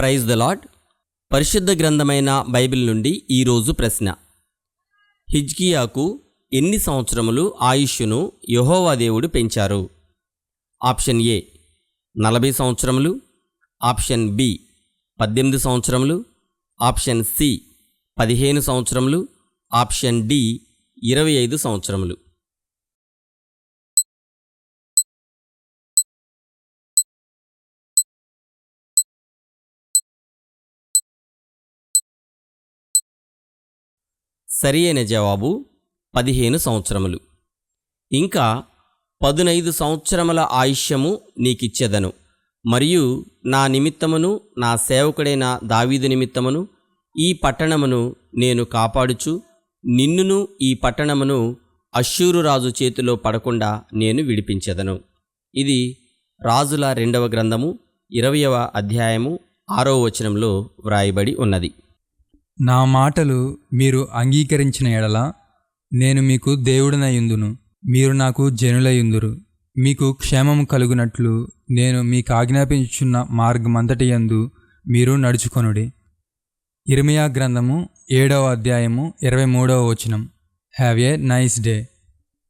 Praise the lord పరిశుద్ధ గ్రంథమైన Bible నుండి ఈరోజు ప్రశ్న. హిజ్కియాకు ఎన్ని సంవత్సరములు ఆయుష్ను యహోవాదేవుడు పెంచారు? ఆప్షన్ ఏ నలభై సంవత్సరములు. ఆప్షన్ బి పద్దెనిమిది సంవత్సరములు. ఆప్షన్ సి పదిహేను సంవత్సరములు. ఆప్షన్ డి ఇరవై ఐదు సంవత్సరములు. సరి అయిన జవాబు పదిహేను సంవత్సరములు. ఇంకా పదునైదు సంవత్సరముల ఆయుష్యము నీకిచ్చెదను. మరియు నా నిమిత్తమును నా సేవకుడైన దావీదు నిమిత్తమును ఈ పట్టణమును నేను కాపాడుచు నిన్నును ఈ పట్టణమును అశ్షూరు రాజు చేతిలో పడకుండా నేను విడిపించెదను. ఇది రాజుల రెండవ గ్రంథము ఇరవయవ అధ్యాయము ఆరో వచనంలో వ్రాయబడి ఉన్నది. నా మాటలు మీరు అంగీకరించిన ఎడల నేను మీకు దేవుడనయుందును. మీరు నాకు జనులయుందురు. మీకు క్షేమము కలుగునట్లు నేను మీకు ఆజ్ఞాపించున్న మార్గమంతటి యందు మీరు నడుచుకొనుడి. ఇర్మియా గ్రంథము ఏడవ అధ్యాయము ఇరవై మూడవ వచనం. Have a nice day